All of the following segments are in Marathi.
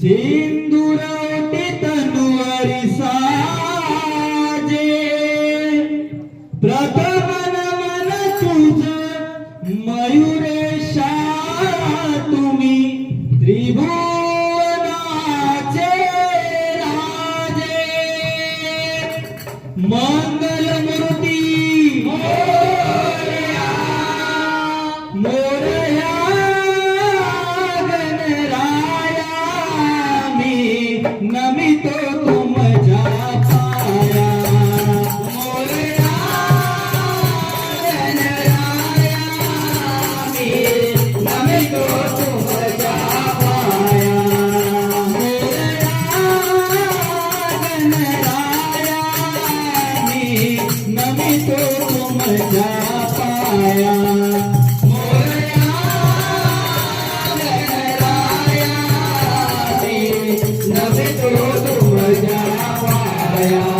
సింధురా நம் Hallelujah.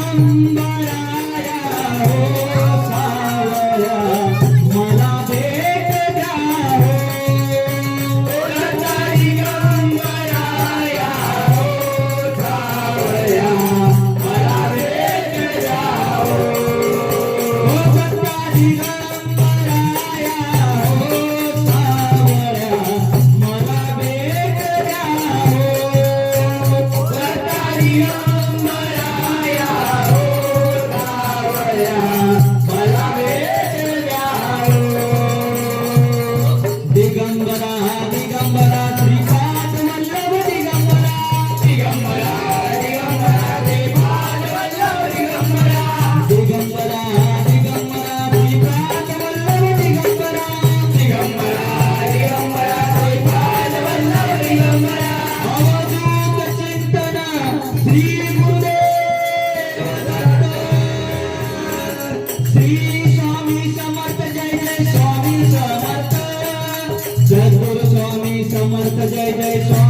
Nanda Jai Jai Swami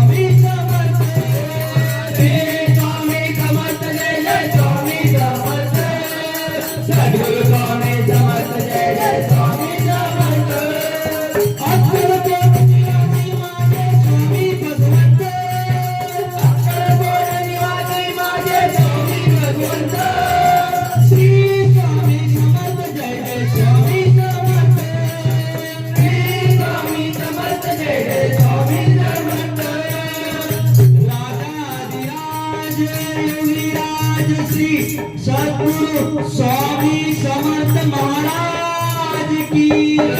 be.